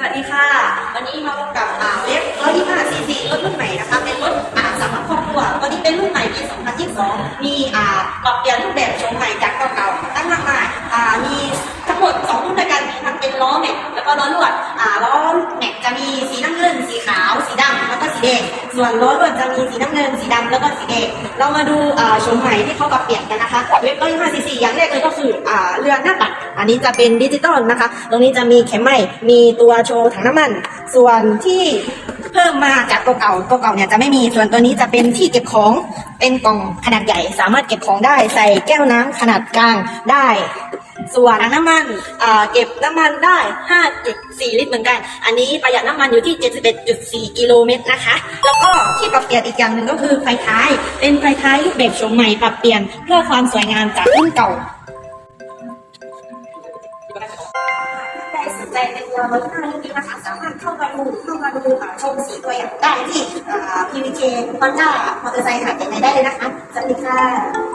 สวัสดีค่ะ วันนี้มาพบกับอ่าเว็บ125 cc รถรุ่นใหม่นะคะ เป็นรถอ่าสำหรับครอบครัววันนี้เป็นรุ่นใหม่ปี 2022 มีอ่าปรับเปลี่ยนรูปแบบโฉมใหม่จากเก่าๆตั้งมากมายอ่ามีทั้งหมด 2 รุ่นด้วยกันมีทั้งเป็นล้อแม็กแล้วก็ล้อลวด สีแดง ส่วนล้อลวดจะมีสีน้ำเงิน สีดำแล้วก็สีแดง เรามาดูโฉมใหม่ที่เขาปรับเปลี่ยนกันนะคะ เว็บ125 cc อย่างแรกเลยก็คือเรือนหน้าปัด อันนี้จะเป็นดิจิตอลนะคะ ตรงนี้จะมีเข็มไหมมีตัวโชว์ถังน้ำมัน ส่วนที่ พิ่มมาจากตัวเก่าตัวเก่าเนี่ยจะไม่มีส่วนตัวนี้จะเป็นที่เก็บของเป็นกล่องขนาดใหญ่ สามารถเก็บของได้ใส่แก้วน้ำขนาดกลางได้ ส่วนน้ำมันเก็บน้ำมันได้ 5.4 ลิตรเหมือนกัน อันนี้ประหยัดน้ำมันอยู่ที่ 71.4 กิโลเมตรนะคะ แล้วก็ที่ปรับเปลี่ยนอีกอย่างหนึ่งก็คือไฟท้าย เป็นไฟท้ายรูปแบบโฉมใหม่ปรับเปลี่ยนเพื่อความสวยงามจากรุ่นเก่า ใครสนใจในตัวรถห้าลูกนี้นะคะสามารถเข้ามาดูเข้ามาดูชมสีตัวอย่างได้ที่พีวีเคฮอนด้ามอเตอร์ไซค์หาดใหญ่ได้เลยนะคะสวัสดีค่ะ